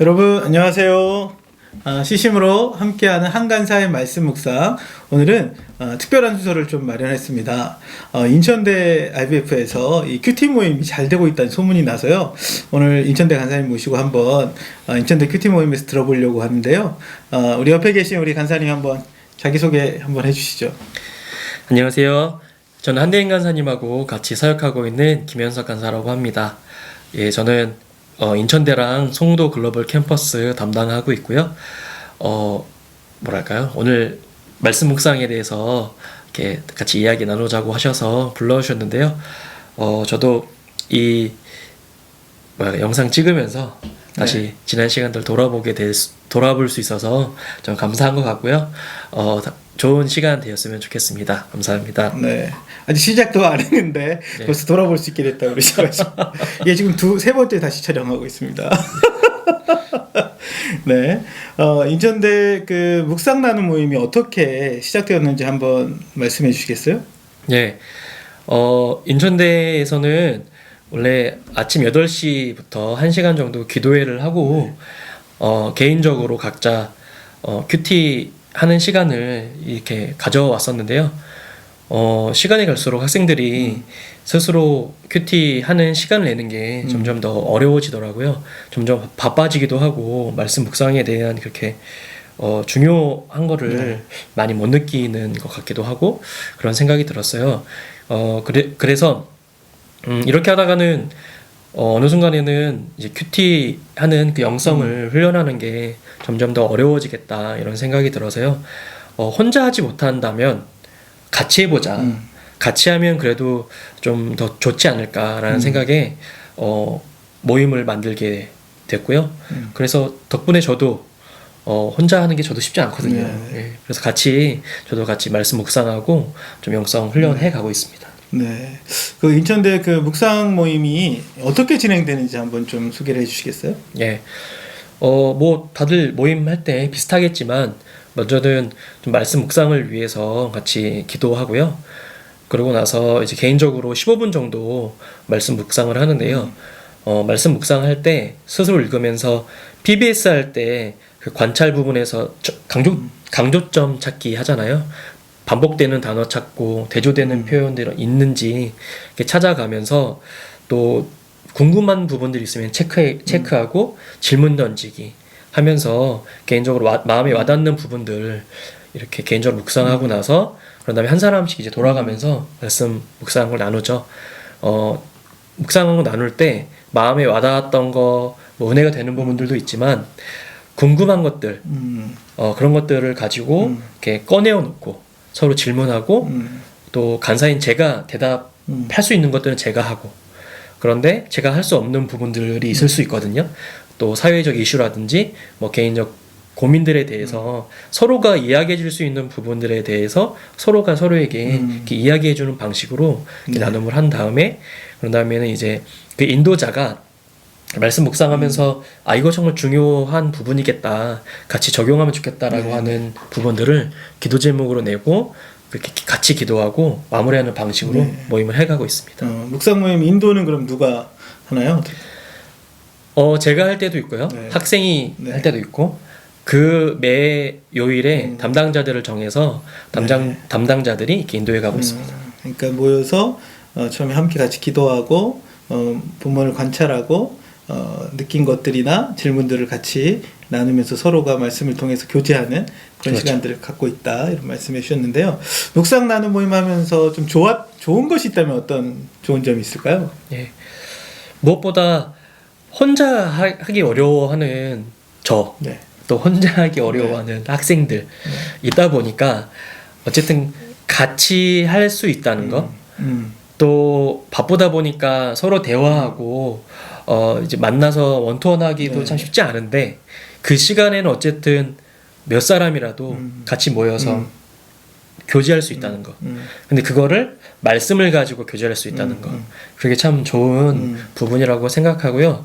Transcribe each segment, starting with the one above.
여러분 안녕하세요. 아, 시심으로 함께하는 한간사의 말씀 묵상. 오늘은 어, 특별한 수서를 좀 마련했습니다. 어, 인천대 IBF에서 이 큐티 모임이 잘 되고 있다는 소문이 나서요. 오늘 인천대 간사님 모시고 한번 어, 인천대 큐티 모임에서 들어보려고 하는데요. 어, 우리 옆에 계신 우리 간사님 한번 자기소개 한번 해주시죠. 안녕하세요. 저는 한대인 간사님하고 같이 사역하고 있는 김현석 간사라고 합니다. 예, 저는 어, 인천대랑 송도 글로벌 캠퍼스 담당하고 있고요. 어, 뭐랄까요? 오늘 말씀 묵상에 대해서 이렇게 같이 이야기 나누자고 하셔서 불러주셨는데요. 어, 저도 이 뭐야, 영상 찍으면서 다시 지난 시간들 돌아보게 될 수- 돌아볼 수 있어서 좀 감사한 것 같고요. 어, 다- 좋은 시간 되었으면 좋겠습니다. 감사합니다. 네. 아직 시작도 안 했는데 네. 벌써 돌아볼 수 있게 됐다 그러셔가지고 이게 지금 두 세 번째 다시 촬영하고 있습니다. 네. 어, 인천대 그 묵상 나눔 모임이 어떻게 시작되었는지 한번 말씀해 주시겠어요? 예. 어, 인천대에서는 원래 아침 8시부터 1시간 정도 기도회를 하고 어, 개인적으로 각자 어, 큐티 하는 시간을 이렇게 가져왔었는데요. 어, 시간이 갈수록 학생들이 스스로 큐티 하는 시간을 내는 게 점점 더 어려워지더라고요. 점점 바빠지기도 하고 말씀 묵상에 대한 그렇게 어, 중요한 거를 많이 못 느끼는 것 같기도 하고 그런 생각이 들었어요. 어, 그래, 그래서 음, 이렇게 하다가는 어, 어느 순간에는 이제 큐티 하는 그 영성을 훈련하는 게 점점 더 어려워지겠다 이런 생각이 들어서요. 어, 혼자 하지 못한다면 같이 해보자. 음. 같이 하면 그래도 좀 더 좋지 않을까라는 음. 생각에 어, 모임을 만들게 됐고요. 음. 그래서 덕분에 저도 어, 혼자 하는 게 저도 쉽지 않거든요. 네. 예, 그래서 같이 저도 같이 말씀 묵상하고 좀 영성 훈련해 가고 있습니다. 네. 그 인천대 그 묵상 모임이 어떻게 진행되는지 한번 좀 소개를 해 주시겠어요? 예. 어, 뭐, 다들 모임 할 때 비슷하겠지만, 먼저는 좀 말씀 묵상을 위해서 같이 기도하고요. 그러고 나서 이제 개인적으로 15분 정도 말씀 묵상을 하는데요. 어, 말씀 묵상할 때 스스로 읽으면서 PBS 할 때 그 관찰 부분에서 저- 강조, 강조점 찾기 하잖아요. 반복되는 단어 찾고 대조되는 표현들이 있는지 찾아가면서 또 궁금한 부분들이 있으면 체크해, 체크하고 질문 던지기 하면서 개인적으로 와- 마음에 와닿는 부분들 이렇게 개인적으로 묵상하고 나서 그런 다음에 한 사람씩 이제 돌아가면서 말씀 묵상을 나누죠. 어, 묵상하고 나눌 때 마음에 와닿았던 거, 뭐 은혜가 되는 부분들도 있지만 궁금한 것들, 음. 어, 그런 것들을 가지고 음. 이렇게 꺼내어 놓고 서로 질문하고 음. 또 간사인 제가 대답할 음. 수 있는 것들은 제가 하고 그런데 제가 할 수 없는 부분들이 있을 수 있거든요. 또 사회적 이슈라든지 뭐 개인적 고민들에 대해서 서로가 이야기해 줄 수 있는 부분들에 대해서 서로가 서로에게 음. 이야기해 주는 방식으로 네. 나눔을 한 다음에 그런 다음에는 이제 그 인도자가 말씀 묵상하면서 아 이거 정말 중요한 부분이겠다 같이 적용하면 좋겠다라고 네. 하는 부분들을 기도 제목으로 내고 그렇게 기- 같이 기도하고 마무리하는 방식으로 네. 모임을 해가고 있습니다. 어, 묵상 모임 인도는 그럼 누가 하나요? 어 제가 할 때도 있고요, 네. 학생이 네. 할 때도 있고 그 매 요일에 음. 담당자들을 정해서 담당 네. 담당자들이 이렇게 인도해 가고 있습니다. 음, 그러니까 모여서 어, 처음에 함께 같이 기도하고 어, 본문을 관찰하고 어, 느낀 것들이나 질문들을 같이 나누면서 서로가 말씀을 통해서 교제하는 그런 그렇죠. 시간들을 갖고 있다 이런 말씀해 주셨는데요. 묵상 나눔 모임하면서 좀 좋아 좋은 것이 있다면 어떤 좋은 점이 있을까요? 예. 무엇보다 혼자 하, 기 어려워하는 저 네. 또 혼자 하기 어려워하는 학생들 있다 보니까 어쨌든 같이 할 수 있다는 거. 음, 또 바쁘다 보니까 서로 대화하고 어 이제 만나서 원투원하기도 네. 참 쉽지 않은데 그 시간에는 어쨌든 몇 사람이라도 음. 같이 모여서 음. 교제할 수 있다는 거. 음, 근데 그거를 말씀을 가지고 교제할 수 있다는 음, 거. 음. 그게 참 좋은 음. 부분이라고 생각하고요.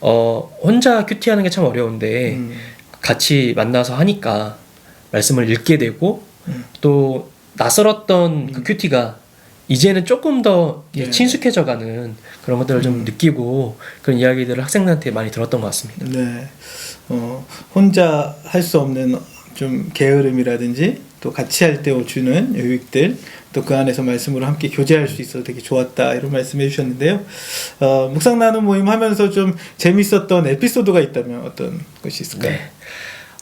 어 혼자 큐티하는 게 참 어려운데 음, 같이 만나서 하니까 말씀을 읽게 되고 음. 또 낯설었던 그 큐티가 이제는 조금 더 네. 친숙해져가는 그런 것들을 좀 느끼고 그런 이야기들을 학생들한테 많이 들었던 것 같습니다. 네. 어, 혼자 할 수 없는 좀 게으름이라든지 또 같이 할 때 주는 유익들 또 그 안에서 말씀으로 함께 교제할 수 있어서 되게 좋았다 이런 말씀해 주셨는데요. 어, 묵상 나눔 모임 하면서 좀 재밌었던 에피소드가 있다면 어떤 것이 있을까요? 네.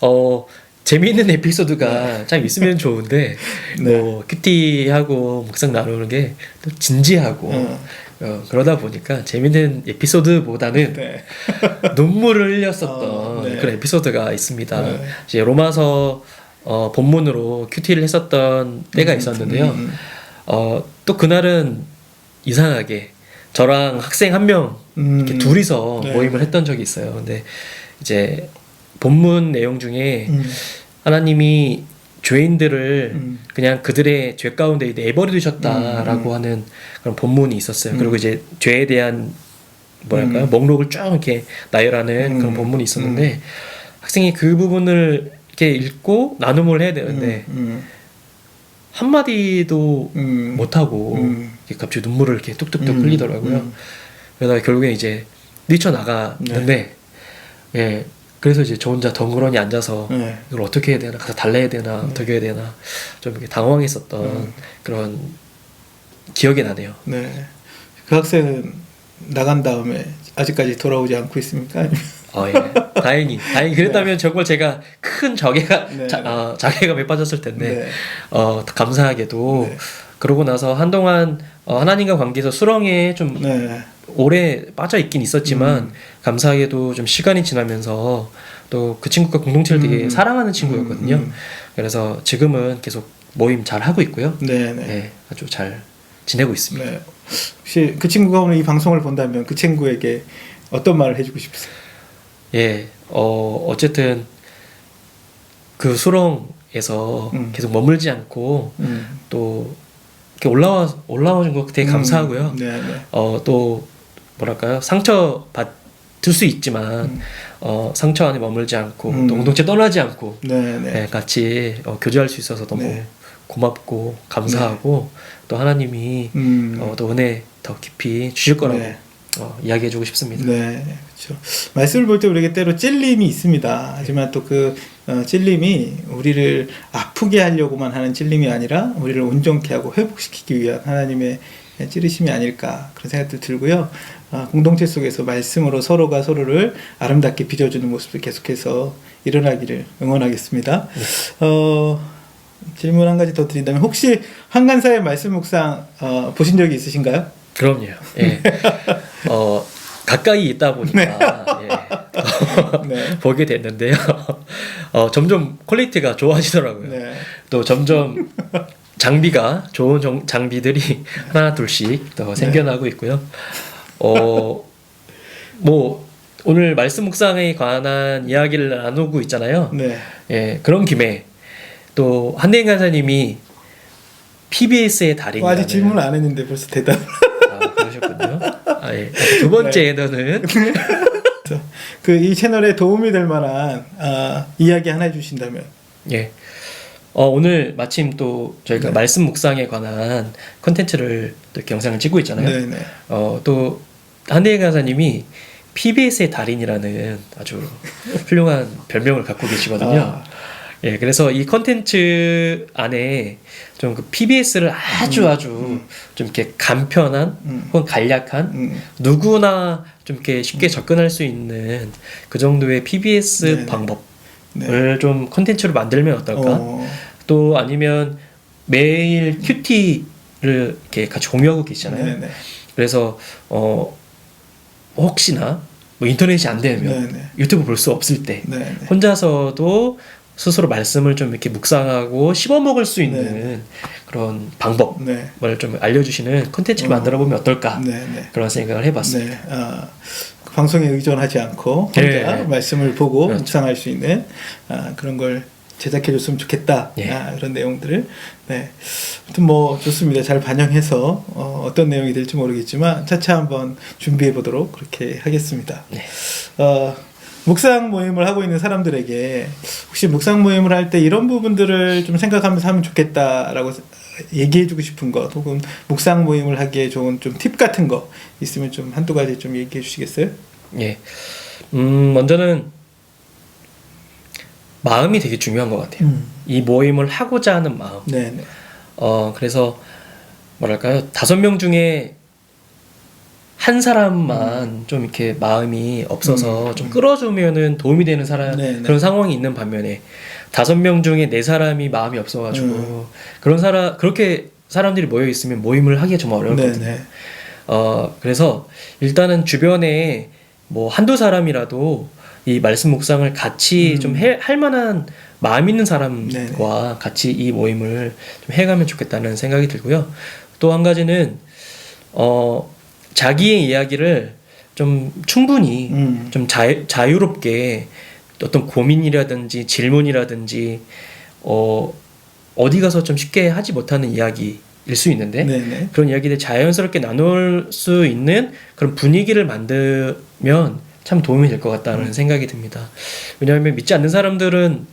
어 재미있는 에피소드가 참 있으면 좋은데 네. 뭐 큐티하고 묵상 나누는 게 또 진지하고 어. 어, 그러다 보니까 재밌는 에피소드보다는 네. 눈물을 흘렸었던 어, 네. 그런 에피소드가 있습니다. 네. 이제 로마서 어, 본문으로 큐티를 했었던 때가 있었는데요. 음, 음, 어, 또 그날은 이상하게 저랑 학생 한명 음. 둘이서 네. 모임을 했던 적이 있어요. 근데 이제 본문 내용 중에 음. 하나님이 죄인들을 음. 그냥 그들의 죄 가운데 내버려 두셨다라고 하는 그런 본문이 있었어요. 음. 그리고 이제 죄에 대한 뭐랄까요 음. 목록을 쭉 이렇게 나열하는 음. 그런 본문이 있었는데 학생이 그 부분을 이렇게 읽고 나눔을 해야 되는데 음, 한 마디도 음. 못 하고 음. 이렇게 갑자기 눈물을 이렇게 뚝뚝뚝 음. 흘리더라고요. 음. 그러다가 결국에 이제 뛰쳐 나갔는데 예 그래서 이제 저 혼자 덩그러니 앉아서 네. 이걸 어떻게 해야 되나 가서 달래야 되나 어떻게 해야 되나 좀 이렇게 당황했었던 음. 그런 기억이 나네요. 네. 그 학생은 나간 다음에 아직까지 돌아오지 않고 있습니까? 어, 예. 다행히 다행히 그랬다면 정말 제가 큰 자괴가 네. 자, 아, 자괴감에 빠졌을 텐데 네. 어 감사하게도 네. 그러고 나서 한동안 어, 하나님과 관계에서 수렁에 좀 네. 오래 빠져 있긴 있었지만 음. 감사하게도 좀 시간이 지나면서 또 그 친구가 공동체를 되게 음. 사랑하는 친구였거든요. 음, 음. 그래서 지금은 계속 모임 잘 하고 있고요. 네, 네. 네, 아주 잘 지내고 있습니다. 네. 혹시 그 친구가 오늘 이 방송을 본다면 그 친구에게 어떤 말을 해주고 싶으세요? 예, 어 어쨌든 그 수렁에서 음. 계속 머물지 않고 음. 또 이렇게 올라와 올라오신 거 되게 감사하고요. 음, 네, 네. 어또 뭐랄까요 상처 받을 수 있지만 음. 어 상처 안에 머물지 않고 음. 또 공동체 떠나지 않고 네, 네. 네, 같이 어, 교제할 수 있어서 너무 네. 고맙고 감사하고 또 하나님이 음. 어, 또 은혜 더 깊이 주실 거라고 네. 어, 이야기해주고 싶습니다. 네, 그렇죠. 말씀을 볼 때 우리에게 때로 찔림이 있습니다. 하지만 또그 찔림이 우리를 아프게 하려고만 하는 찔림이 아니라 우리를 온전케 하고 회복시키기 위한 하나님의 찌르심이 아닐까 그런 생각도 들고요. 아, 공동체 속에서 말씀으로 서로가 서로를 아름답게 빚어주는 모습도 계속해서 일어나기를 응원하겠습니다. 어, 질문 한 가지 더 드린다면 혹시 한간사의 말씀 묵상 어, 보신 적이 있으신가요? 그럼요. 예. 어, 가까이 있다 보니까 예. 네. 보게 됐는데요. 어, 점점 퀄리티가 좋아지더라고요. 네. 또 점점 장비가 좋은 정- 장비들이 하나 둘씩 더 생겨나고 있고요. 어, 뭐 오늘 말씀 묵상에 관한 이야기를 나누고 있잖아요. 네. 예, 그런 김에 또 한대인 간사님이 PBS의 어, 달인이라는 아직 질문 안 했는데 벌써 대답. 아, 그러셨군요. 아, 예. 두 번째는 그이 채널에 도움이 될 만한 아, 이야기 하나 해주신다면. 예. 어, 오늘 마침 또 저희가 네. 말씀 묵상에 관한 컨텐츠를 또 이렇게 영상을 찍고 있잖아요. 네 네. 어, 또 한대인 간사님이 PBS의 달인이라는 아주 훌륭한 별명을 갖고 계시거든요. 아, 예, 그래서 이 컨텐츠 안에 좀 그 PBS를 아주 음, 아주 음. 좀 이렇게 간편한 음. 혹은 간략한 음, 누구나 좀 이렇게 쉽게 접근할 수 있는 그 정도의 PBS 네네. 방법을 네. 좀 컨텐츠로 만들면 어떨까? 어, 또 아니면 매일 큐티를 이렇게 같이 공유하고 계시잖아요. 네네. 그래서 어 혹시나 뭐 인터넷이 안 되면 네네. 유튜브 볼 수 없을 때 네네. 혼자서도 스스로 말씀을 좀 이렇게 묵상하고 씹어 먹을 수 있는 네. 그런 방법을 네. 좀 알려주시는 컨텐츠를 어. 만들어 보면 어떨까 네네. 그런 생각을 해봤습니다. 네. 아, 그 방송에 의존하지 않고 혼자 네. 말씀을 보고 그렇죠. 묵상할 수 있는 아, 그런 걸 제작해 줬으면 좋겠다. 예. 아, 그런 내용들을. 네. 아무튼 뭐 좋습니다. 잘 반영해서 어, 어떤 내용이 될지 모르겠지만 차차 한번 준비해 보도록 그렇게 하겠습니다. 네. 어, 묵상 모임을 하고 있는 사람들에게 혹시 묵상 모임을 할 때 이런 부분들을 좀 생각하면서 하면 좋겠다라고 얘기해주고 싶은 것 혹은 묵상 모임을 하기에 좋은 좀 팁 같은 거 있으면 좀 한두 가지 좀 얘기해 주시겠어요? 예. 음, 먼저는 마음이 되게 중요한 것 같아요. 음. 이 모임을 하고자 하는 마음. 네, 네. 어, 그래서 뭐랄까요? 다섯 명 중에 한 사람만 좀 이렇게 마음이 없어서 음. 좀 끌어주면은 도움이 되는 사람 네, 네. 그런 상황이 있는 반면에 다섯 명 중에 네 사람이 마음이 없어가지고 음. 그런 사람 그렇게 사람들이 모여 있으면 모임을 하기가 정말 네, 어렵거든요. 네. 어, 그래서 일단은 주변에 뭐 한두 사람이라도 이 말씀 묵상을 같이 음. 좀할 만한 마음 있는 사람과 네네. 같이 이 모임을 좀 해가면 좋겠다는 생각이 들고요. 또 한 가지는 어, 자기의 이야기를 좀 충분히 음. 좀 자유, 자유롭게 어떤 고민이라든지 질문이라든지 어, 어디 가서 좀 쉽게 하지 못하는 이야기 일 수 있는데 네, 네. 그런 이야기들 자연스럽게 나눌 수 있는 그런 분위기를 만들면 참 도움이 될 것 같다는 음. 생각이 듭니다. 왜냐하면 믿지 않는 사람들은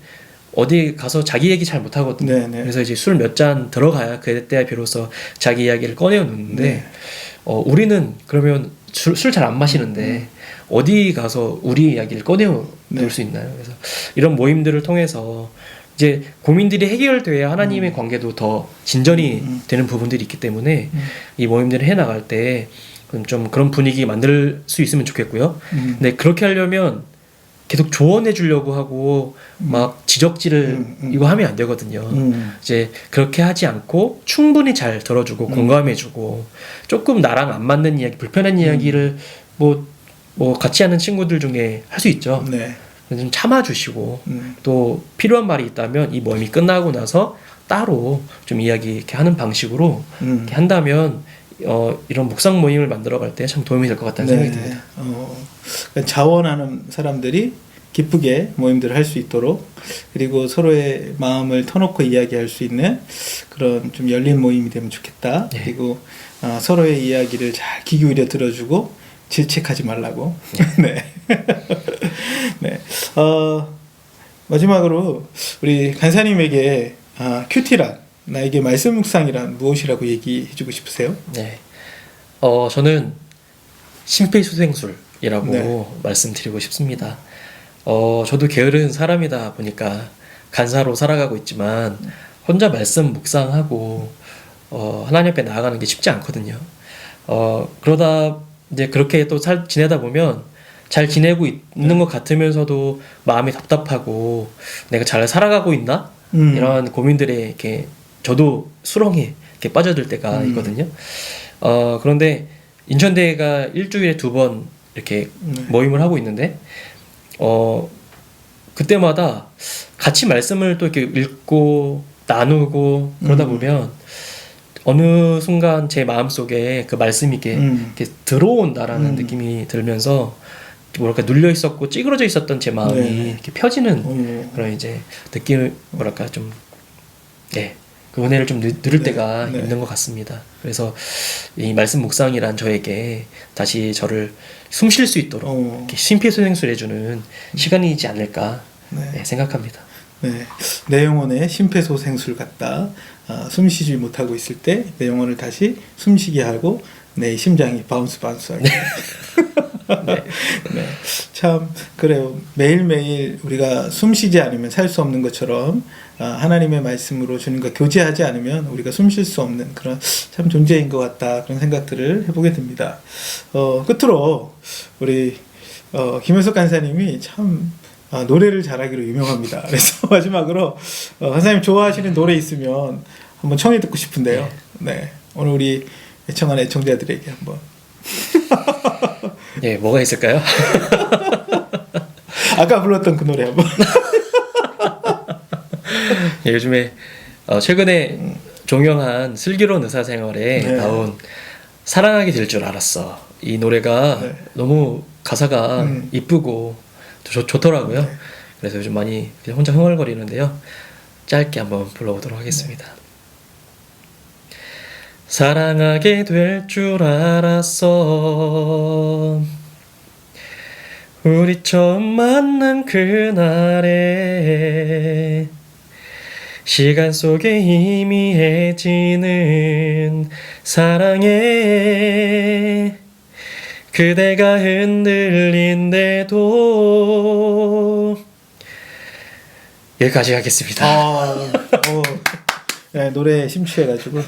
어디 가서 자기 얘기 잘 못하거든요. 네, 네. 그래서 이제 술 몇 잔 들어가야 그때 비로소 자기 이야기를 꺼내놓는데 네. 어, 우리는 그러면 술 잘 안 마시는데 어디 가서 우리 이야기를 꺼내놓을 음. 네. 수 있나요? 그래서 이런 모임들을 통해서 이제 고민들이 해결돼야 하나님의 관계도 더 진전이 음. 되는 부분들이 있기 때문에 음. 이 모임들을 해 나갈 때 좀 그런 분위기 만들 수 있으면 좋겠고요. 음. 근데 그렇게 하려면 계속 조언해 주려고 하고 막 지적질을 음, 음. 이거 하면 안 되거든요. 음. 이제 그렇게 하지 않고 충분히 잘 들어주고 공감해 주고 조금 나랑 안 맞는 이야기, 불편한 이야기를 뭐, 뭐 같이 하는 친구들 중에 할 수 있죠. 네. 좀 참아주시고 음. 또 필요한 말이 있다면 이 모임이 끝나고 나서 따로 좀 이야기 이렇게 하는 방식으로 음. 이렇게 한다면 어, 이런 묵상 모임을 만들어 갈 때 참 도움이 될 것 같다는 생각이 듭니다. 어, 그러니까 자원하는 사람들이 기쁘게 모임들을 할 수 있도록 그리고 서로의 마음을 터놓고 이야기할 수 있는 그런 좀 열린 모임이 되면 좋겠다. 네. 그리고 어, 서로의 이야기를 잘 귀 기울여 들어주고 질책하지 말라고. 네. 네. 어, 마지막으로 우리 간사님에게 아, 큐티란 나에게 말씀 묵상이란 무엇이라고 얘기해주고 싶으세요? 네. 어, 저는 심폐소생술이라고 네. 말씀드리고 싶습니다. 어, 저도 게으른 사람이다 보니까 간사로 살아가고 있지만 혼자 말씀 묵상하고 어, 하나님 앞에 나아가는 게 쉽지 않거든요. 어, 그러다 이제 그렇게 또 살, 지내다 보면 잘 지내고 있, 는것 같으면서도 마음이 답답하고 내가 잘 살아가고 있나? 음. 이런 고민들에 이렇게 저도 수렁에 이렇게 빠져들 때가 음. 있거든요. 어, 그런데 인천대가 일주일에 두 번 이렇게 네. 모임을 하고 있는데, 어, 그때마다 같이 말씀을 또 이렇게 읽고 나누고 그러다 음. 보면 어느 순간 제 마음 속에 그 말씀이 이렇게, 음. 이렇게 들어온다라는 음. 느낌이 들면서 뭐랄까 눌려 있었고 찌그러져 있었던 제 마음이 네. 이렇게 펴지는 어, 그런 이제 느낌 뭐랄까 좀 예. 그 은혜를 좀 느, 누를 네, 때가 네. 있는 것 같습니다. 그래서 이 말씀 묵상이란 저에게 다시 저를 숨 쉴 수 있도록 어. 이렇게 심폐소생술 해주는 시간이지 않을까 네. 예, 생각합니다. 네. 내 영혼의 심폐소생술 같다. 아, 숨 쉬지 못하고 있을 때 내 영혼을 다시 숨쉬게 하고 내 심장이 바운스 바운스하게. 네. 참 그래요. 매일매일 우리가 숨쉬지 않으면 살 수 없는 것처럼 아, 하나님의 말씀으로 주님과 교제하지 않으면 우리가 숨 쉴 수 없는 그런 참 존재인 것 같다 그런 생각들을 해보게 됩니다. 어, 끝으로 우리 어, 김효석 간사님이 참 아, 노래를 잘하기로 유명합니다. 그래서 마지막으로 어, 간사님 좋아하시는 노래 있으면 한번 청해 듣고 싶은데요. 네, 오늘 우리 애청한 애청자들에게 한번 예, 뭐가 있을까요? 아까 불렀던 그 노래 한번. 예, 요즘에 어, 최근에 종영한 슬기로운 의사생활에 네. 나온 사랑하게 될 줄 알았어. 이 노래가 네. 너무 가사가 음. 이쁘고 좋, 좋더라고요. 네. 그래서 요즘 많이 그냥 혼자 흥얼거리는데요. 짧게 한번 불러보도록 하겠습니다. 사랑하게 될 줄 알았어. 우리 처음 만난 그날에 시간 속에 희미해지는 사랑에 그대가 흔들린데도 여기까지 하겠습니다. 아, 어, 네, 노래 심취해가지고. 네.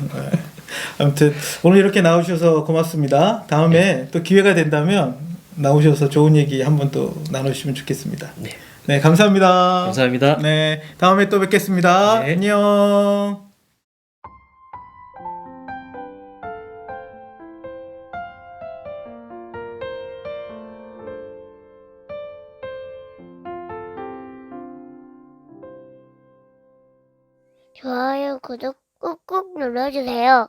아무튼 오늘 이렇게 나오셔서 고맙습니다. 다음에 또 기회가 된다면 나오셔서 좋은 얘기 한번 또 나누시면 좋겠습니다. 네. 네, 감사합니다. 감사합니다. 네, 다음에 또 뵙겠습니다. 네. 안녕. 좋아요, 구독 꾹꾹 눌러주세요.